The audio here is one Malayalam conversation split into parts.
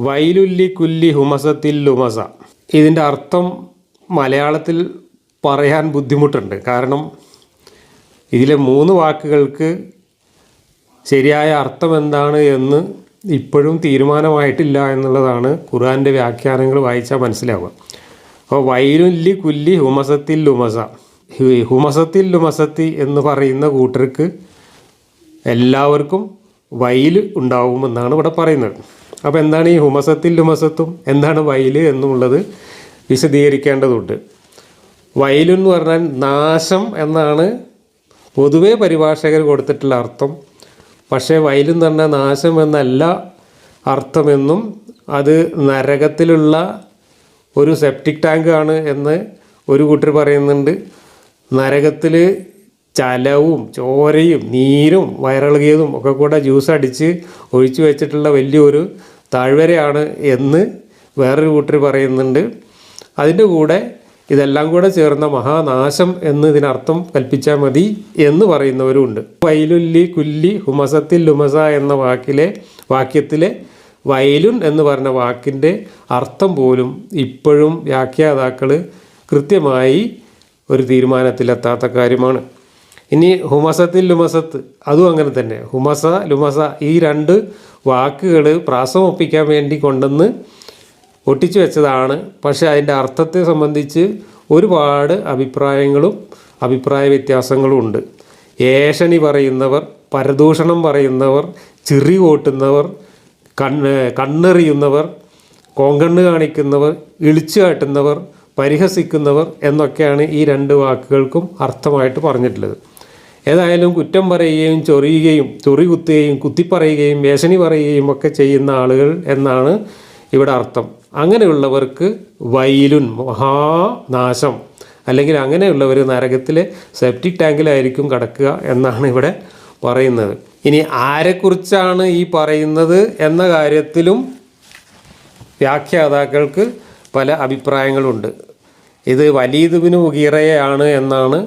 വൈലുല്ലി കുല്ലി ഹുമസത്തിൽ ലുമസ. ഇതിന്റെ അർത്ഥം മലയാളത്തിൽ പറയാൻ ബുദ്ധിമുട്ടുണ്ട്. കാരണം ഇതിലെ മൂന്ന് വാക്കുകൾക്ക് ശരിയായ അർത്ഥം എന്താണ് എന്ന് ഇപ്പോഴും തീരുമാനമായിട്ടില്ല എന്നുള്ളതാണ് ഖുർആന്റെ വ്യാഖ്യാനങ്ങൾ വായിച്ചാൽ മനസ്സിലാവുക. അപ്പോൾ വൈലുല്ലി കുല്ലി ഹുമസത്തിൽ ലുമസ. ഹുമസത്തിൽ ലുമസത്തി എന്ന് പറയുന്ന കൂട്ടർക്ക് എല്ലാവർക്കും വയൽ ഉണ്ടാവുമെന്നാണ് ഇവിടെ പറയുന്നത്. അപ്പോൾ എന്താണ് ഈ ഹുമസത്തിൽ ഹുമസത്തും എന്താണ് വയൽ എന്നുള്ളത് വിശദീകരിക്കേണ്ടതുണ്ട്. വയലെന്ന് പറഞ്ഞാൽ നാശം എന്നാണ് പൊതുവേ പരിഭാഷകർ കൊടുത്തിട്ടുള്ള അർത്ഥം. പക്ഷേ വയലെന്ന് പറഞ്ഞാൽ നാശം എന്നല്ല അർത്ഥമെന്നും അത് നരകത്തിലുള്ള ഒരു സെപ്റ്റിക് ടാങ്ക് ആണ് എന്ന് ഒരു കൂട്ടർ പറയുന്നുണ്ട്. നരകത്തിൽ ചലവും ചോരയും നീരും വയറിളകിയതും ഒക്കെ കൂടെ ജ്യൂസ് അടിച്ച് ഒഴിച്ചു വെച്ചിട്ടുള്ള വലിയൊരു താഴ്വരയാണ് എന്ന് വേറൊരു കൂട്ടർ പറയുന്നുണ്ട്. അതിന്റെ കൂടെ ഇതെല്ലാം കൂടെ ചേർന്ന മഹാനാശം എന്ന് ഇതിനർത്ഥം കൽപ്പിച്ചാൽ മതി എന്ന് പറയുന്നവരുമുണ്ട്. വയലുല്ലി കുല്ലി ഹുമസത്തിൽ ലുമസ എന്ന വാക്കിലെ വാക്യത്തിലെ വയലുൻ എന്ന് പറഞ്ഞ വാക്കിന്റെ അർത്ഥം പോലും ഇപ്പോഴും വ്യാഖ്യാതാക്കൾ കൃത്യമായി ഒരു തീരുമാനത്തിലെത്താത്ത കാര്യമാണ്. ഇനി ഹുമസത്തിൽ ലുമസത്ത് അതും അങ്ങനെ തന്നെ. ഹുമസ ലുമസ ഈ രണ്ട് വാക്കുകൾ പ്രാസം ഒപ്പിക്കാൻ വേണ്ടി കൊണ്ടുവന്ന് ഒട്ടിച്ചു വെച്ചതാണ്. പക്ഷേ അതിന്റെ അർത്ഥത്തെ സംബന്ധിച്ച് ഒരുപാട് അഭിപ്രായങ്ങളും അഭിപ്രായ വ്യത്യാസങ്ങളും ഉണ്ട്. ഏഷണി പറയുന്നവർ പരദൂഷണം പറയുന്നവർ ചിറി കൂട്ടുന്നവർ കണ്ണ് കണ്ണെറിയുന്നവർ കോങ്കണ്ണ് കാണിക്കുന്നവർ ഇളിച്ചു കാട്ടുന്നവർ പരിഹസിക്കുന്നവർ എന്നൊക്കെയാണ് ഈ രണ്ട് വാക്കുകൾക്കും അർത്ഥമായിട്ട് പറഞ്ഞിട്ടുള്ളത്. ഏതായാലും കുറ്റം പറയുകയും ചൊറിയുകയും ചൊറി കുത്തുകയും കുത്തിപ്പറയുകയും വേഷണി പറയുകയും ഒക്കെ ചെയ്യുന്ന ആളുകൾ എന്നാണ് ഇവിടെ അർത്ഥം. അങ്ങനെയുള്ളവർക്ക് വൈലുൻ മഹാനാശം. അല്ലെങ്കിൽ അങ്ങനെയുള്ളവർ നരകത്തിലെ സെപ്റ്റിക് ടാങ്കിലായിരിക്കും കടക്കുക എന്നാണ് ഇവിടെ പറയുന്നത്. ഇനി ആരെക്കുറിച്ചാണ് ഈ പറയുന്നത് എന്ന കാര്യത്തിലും വ്യാഖ്യാതാക്കൾക്ക് പല അഭിപ്രായങ്ങളുണ്ട്. ഇത് വലീദുബിന് മുഗീറയാണ് എന്നാണ്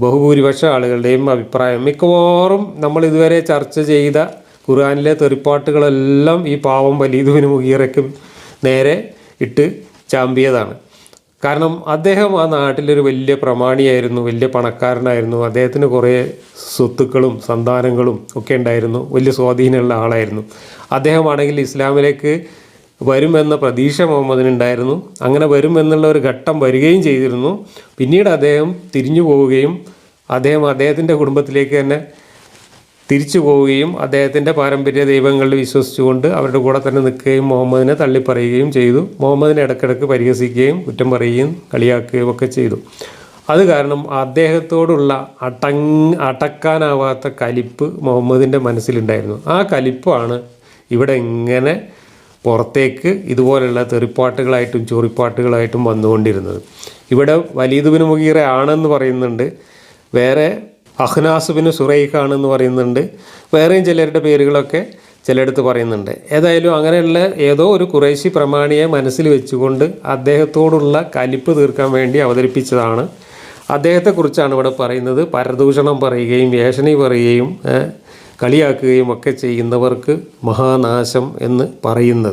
ബഹുഭൂരിപക്ഷ ആളുകളുടെയും അഭിപ്രായം. മിക്കവാറും നമ്മൾ ഇതുവരെ ചർച്ച ചെയ്ത ഖുർആാനിലെ തെറിപ്പാട്ടുകളെല്ലാം ഈ പാവം വലീദുവിന് മുഖീറയ്ക്കും നേരെ ഇട്ട് ചാമ്പിയതാണ്. കാരണം അദ്ദേഹം ആ നാട്ടിലൊരു വലിയ പ്രമാണിയായിരുന്നു വലിയ പണക്കാരനായിരുന്നു. അദ്ദേഹത്തിന് കുറേ സ്വത്തുക്കളും സന്താനങ്ങളും ഒക്കെ ഉണ്ടായിരുന്നു. വലിയ സ്വാധീനമുള്ള ആളായിരുന്നു. അദ്ദേഹമാണെങ്കിൽ ഇസ്ലാമിലേക്ക് വരുമെന്ന പ്രതീക്ഷ മുഹമ്മദിനുണ്ടായിരുന്നു. അങ്ങനെ വരുമെന്നുള്ള ഒരു ഘട്ടം വരികയും ചെയ്തിരുന്നു. പിന്നീട് അദ്ദേഹം തിരിഞ്ഞു പോവുകയും അദ്ദേഹം അദ്ദേഹത്തിന്റെ കുടുംബത്തിലേക്ക് തന്നെ തിരിച്ചു പോവുകയും അദ്ദേഹത്തിന്റെ പാരമ്പര്യ ദൈവങ്ങളിൽ വിശ്വസിച്ചുകൊണ്ട് അവരുടെ കൂടെ തന്നെ നിൽക്കുകയും മുഹമ്മദിനെ തള്ളിപ്പറയുകയും ചെയ്തു. മുഹമ്മദിനെ ഇടക്കിടക്ക് പരിഹസിക്കുകയും കുറ്റം പറയുകയും കളിയാക്കുകയും ഒക്കെ ചെയ്തു. അത് കാരണം അദ്ദേഹത്തോടുള്ള അടങ് അടക്കാനാവാത്ത കലിപ്പ് മുഹമ്മദിന്റെ മനസ്സിലുണ്ടായിരുന്നു. ആ കലിപ്പാണ് ഇവിടെ ഇങ്ങനെ പുറത്തേക്ക് ഇതുപോലുള്ള തെറിപ്പാട്ടുകളായിട്ടും ചൊറിപ്പാട്ടുകളായിട്ടും വന്നുകൊണ്ടിരുന്നത്. ഇവിടെ വലീദുബിന് മുഗീറ ആണെന്ന് പറയുന്നുണ്ട്. വേറെ അഹ്നാസുബിന് സുറൈഖാണെന്ന് പറയുന്നുണ്ട്. വേറെയും ചിലരുടെ പേരുകളൊക്കെ ചിലയിടത്ത് പറയുന്നുണ്ട്. ഏതായാലും അങ്ങനെയുള്ള ഏതോ ഒരു കുറേശി പ്രമാണിയെ മനസ്സിൽ വെച്ചുകൊണ്ട് അദ്ദേഹത്തോടുള്ള കലിപ്പ് തീർക്കാൻ വേണ്ടി അവതരിപ്പിച്ചതാണ്. അദ്ദേഹത്തെക്കുറിച്ചാണ് ഇവിടെ പറയുന്നത്. പരദൂഷണം പറയുകയും വേഷണി പറയുകയും കളിയാക്കുകയും ഒക്കെ ചെയ്യുന്നവർക്ക് മഹാനാശം എന്ന് പറയുന്നത്.